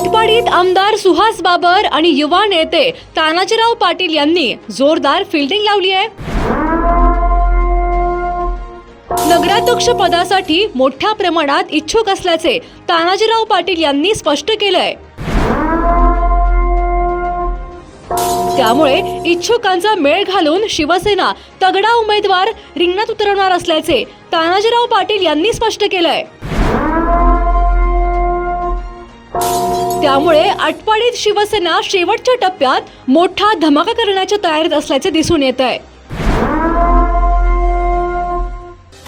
आटपाडीत आमदार सुहास बाबर आणि युवा नेते तानाजीराव पाटील यांनी जोरदार फिल्डिंग लावली आहे. नगराध्यक्ष पदासाठी मोठ्या प्रमाणात इच्छुक असल्याचे तानाजीराव पाटील यांनी स्पष्ट केलंय. त्यामुळे इच्छुकांचा मेळ घालून शिवसेना तगडा उमेदवार रिंगणात उतरवणार असल्याचे तानाजीराव पाटील यांनी स्पष्ट केलंय. त्यामुळे आटपाडीत शिवसेना शेवटच्या टप्प्यात मोठा धमाका करण्याच्या तयारीत असल्याचे दिसून येत आहे.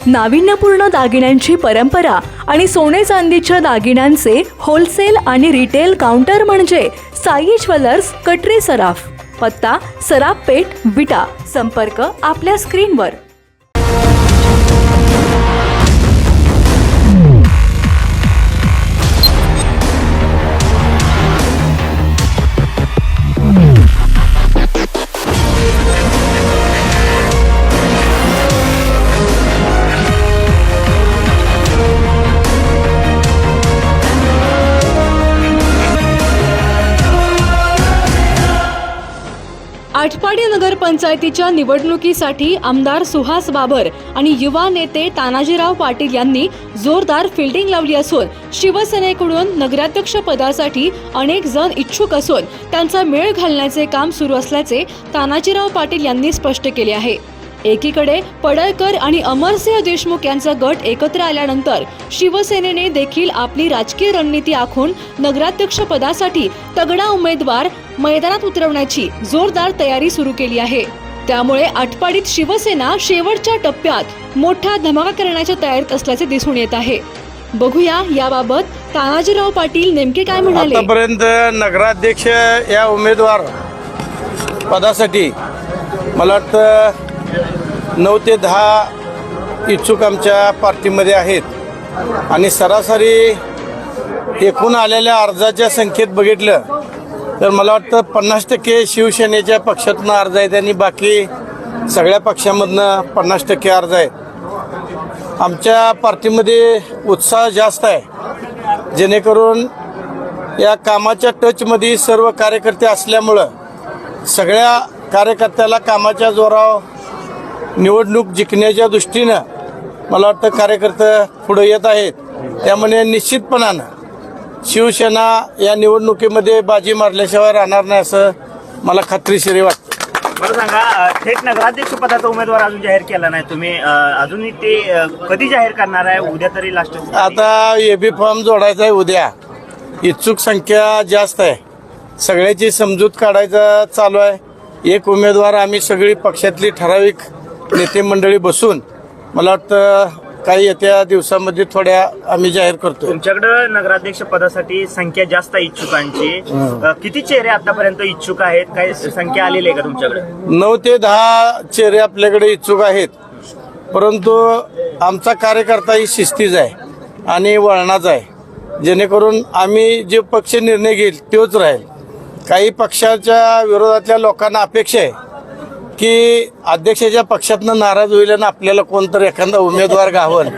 नाविन्यपूर्ण दागिन्यांची परंपरा आणि सोने चांदीच्या दागिन्यांचे होलसेल आणि रिटेल काउंटर म्हणजे साई ज्वेलर्स कटरी सराफ पत्ता सराफ पेठ विटा. संपर्क आपल्या स्क्रीनवर आटपाडी नगरपंचायतीच्या निवडणुकीसाठी आमदार सुहास बाबर आणि युवा नेते तानाजीराव पाटील यांनी जोरदार फिल्डिंग लावली असून शिवसेनेकडून नगराध्यक्ष पदासाठी अनेक जण इच्छुक असून त्यांचा मेळ घालण्याचे काम सुरू असल्याचे तानाजीराव पाटील यांनी स्पष्ट केले आहे. एकीकडे पडळकर आणि अमरसिंह देशमुख यांचा गट एकत्र आल्यानंतर शिवसेनेने देखील आपली राजकीय रणनीती आखून नगराध्यक्ष पदासाठी तगडा उमेदवार मैदानात उतरवण्याची जोरदार तयारी सुरू केली आहे. त्यामुळे आटपाडीत शिवसेना शेवटच्या टप्प्यात मोठा धमाका करण्याच्या तयारीत असल्याचे दिसून येत आहे. बघूया याबाबत तानाजीराव पाटील नेमके काय म्हणाले? आतापर्यंत नगराध्यक्ष या उमेदवार पदासाठी मला वाटतं नऊ ते दहा इच्छुक आमच्या पार्टीमध्ये आहेत. आणि सरासरी एकूण आलेल्या अर्जाच्या संख्येत बघितलं तर मला वाटतं पन्नास टक्के शिवसेनेच्या पक्षातून अर्ज आहेत आणि बाकी सगळ्या पक्षामधनं पन्नास टक्के अर्ज आहेत. आमच्या पार्टीमध्ये उत्साह जास्त आहे. जेणेकरून या कामाच्या टचमध्ये सर्व कार्यकर्ते असल्यामुळं सगळ्या कार्यकर्त्याला कामाच्या जोरावर निवडणूक जिंकण्याच्या दृष्टीनं मला वाटतं कार्यकर्ते पुढे येत आहेत. त्यामुळे निश्चितपणानं शिवसेना या निवडणुकीमध्ये बाजी मारल्याशिवाय राहणार नाही असं मला खात्रीशीर वाटतं. बरं सांगा थेट नगराध्यक्ष पदाचा उमेदवार अजून जाहीर केला नाही तुम्ही. अजूनही ते कधी जाहीर करणार आहे? उद्या तरी लास्ट आता एबी फॉर्म जोडायचा आहे उद्या. इच्छुक संख्या जास्त आहे. सगळ्याची समजूत काढायचं चालू आहे. एक उमेदवार आम्ही सगळी पक्षातली ठराविक नेते मंडळी बसून मला वाटतं काही येत्या दिवसामध्ये थोड्या आम्ही जाहीर करतो तुमच्याकडे नगराध्यक्ष पदासाठी संख्या जास्त आहे इच्छुकांची. अ, किती चेहरे आतापर्यंत इच्छुक आहेत? काय संख्या आलेली आहे का तुमच्याकडे? नऊ ते दहा चेहरे आपल्याकडे इच्छुक आहेत. परंतु आमचा कार्यकर्ता ही शिस्तीच आहे आणि वळणाचा आहे. जेणेकरून आम्ही जे पक्ष निर्णय घेईल तोच राहील. काही पक्षाच्या विरोधातल्या लोकांना अपेक्षा आहे. की अध्यक्षाच्या पक्षातनं नाराज होईल आणि आपल्याला कोणतरी एखादा उमेदवार गावल.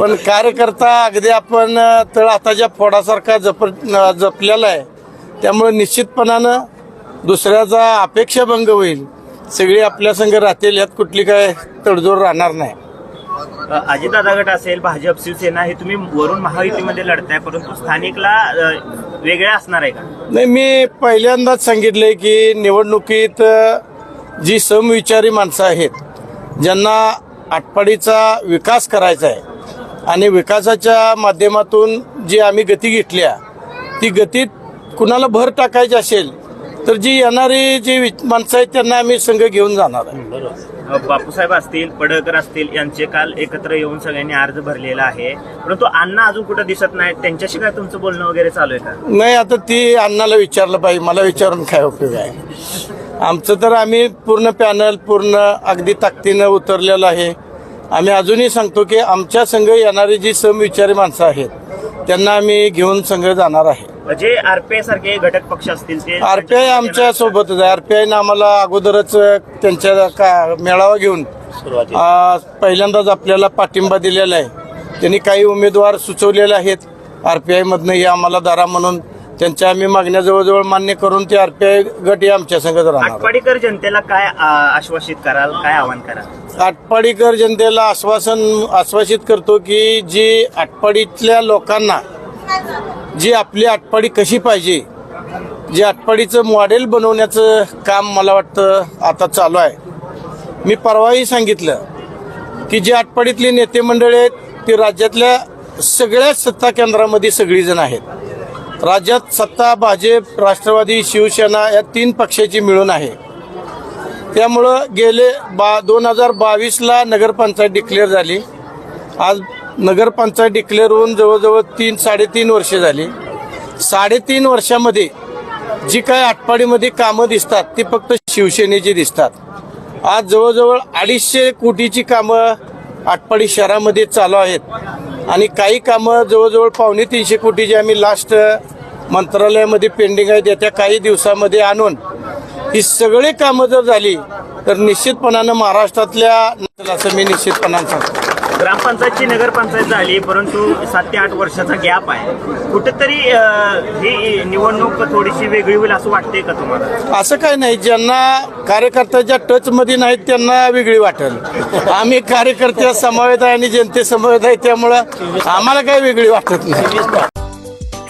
पण कार्यकर्ता अगदी आपण तळ हाताच्या फोडासारखा जप जपलेला आहे. त्यामुळे निश्चितपणानं दुसऱ्याचा अपेक्षाभंग होईल. सगळी आपल्या संघ राहतील यात कुठली काय तडजोड राहणार नाही. अजितदादा गट असेल भाजप शिवसेना हे तुम्ही वरून महायुतीमध्ये लढताय परंतु स्थानिकला वेगळ्या असणार आहे का? नाही मी पहिल्यांदाच सांगितलंय की निवडणुकीत जी समविचारी माणसं आहेत ज्यांना आटपाडीचा विकास करायचा आहे आणि विकासाच्या माध्यमातून जी आम्ही गती घेतल्या ती गतीत कुणाला भर टाकायची असेल तर जी येणारी जी माणसं आहेत त्यांना आम्ही संघ घेऊन जाणार आहे. बापूसाहेब असतील पडळकर असतील यांचे काल एकत्र येऊन सगळ्यांनी अर्ज भरलेला आहे. परंतु अण्णा अजून कुठं दिसत नाही त्यांच्याशी काय तुमचं बोलणं वगैरे चालू आहे का? नाही आता ती अण्णाला विचारलं पाहिजे. मला विचारून काय उपयोग आहे? आमचं तर आम्ही पूर्ण पॅनल पूर्ण अगदी ताकदीनं उतरलेलं आहे. आम्ही अजूनही सांगतो की आमच्या संघ येणारी जी समविचारी माणसं आहेत त्यांना आम्ही घेऊन संघ जाणार आहे. जे आरपीआय सारखे घटक पक्ष असतील ते आरपीआय आमच्या सोबतच आहे. आरपीआयनं आम्हाला अगोदरच त्यांच्या का मेळावा घेऊन आ, पहिल्यांदाच आपल्याला पाठिंबा दिलेला आहे. त्यांनी काही उमेदवार सुचवलेले आहेत. आरपीआय मधनं हे आम्हाला दारा म्हणून त्यांच्या आम्ही मागण्या जवळजवळ मान्य करून ते आरपीआय गट हे आमच्या संगत राहणार. आटपाडीकर जनतेला काय आश्वासित कराल काय आवाहन कराल? आटपाडीकर जनतेला आश्वासन आश्वासित करतो की जी आटपाडीतल्या लोकांना जी आपली आटपाडी कशी पाहिजे जे आटपाडीचं मॉडेल बनवण्याचं काम मला वाटतं आता चालू आहे. मी परवाही सांगितलं की जी आटपाडीतली नेते मंडळी आहेत ती राज्यातल्या सगळ्या सत्ता केंद्रामध्ये सगळीजण आहेत. राज्यात सत्ता भाजप राष्ट्रवादी शिवसेना या तीन पक्षाची मिळून आहे. त्यामुळं गेले बा दोन हजार बावीसला नगरपंचायत डिक्लेअर झाली. आज नगरपंचायत डिक्लेअर होऊन जवळजवळ तीन साडेतीन वर्षे झाली. साडेतीन वर्षामध्ये जी काय आटपाडीमध्ये कामं दिसतात ती फक्त शिवसेनेची दिसतात. आज जवळजवळ अडीचशे कोटीची कामं आटपाडी शहरामध्ये चालू आहेत. आणि काही कामं जवळजवळ पावणे तीनशे कोटीची आम्ही लास्ट मंत्रालयामध्ये पेंडिंग आहेत येत्या काही दिवसामध्ये आणून ही सगळी कामं जर झाली तर निश्चितपणानं महाराष्ट्रातल्या असं मी निश्चितपणानं सांगतो. ग्रामपंचायतची नगरपंचायत झाली परंतु सात ते आठ वर्षाचा गॅप आहे. कुठेतरी ही निवडणूक थोडीशी वेगळी होईल असं वाटते का तुम्हाला? असं काय नाही ज्यांना कार्यकर्त्याच्या टच मध्ये नाहीत त्यांना वेगळी वाटेल. आम्ही कार्यकर्त्या समवेत आहे आणि जनते समवेत आहे त्यामुळं आम्हाला काही वेगळी वाटत नाही.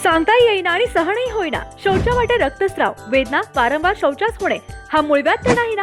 सांगता येईना आणि सहनही होईना. शौचा वाटे रक्तस्राव वेदना वारंवार शौचास होणे हा मुळव्याध तर नाही ना?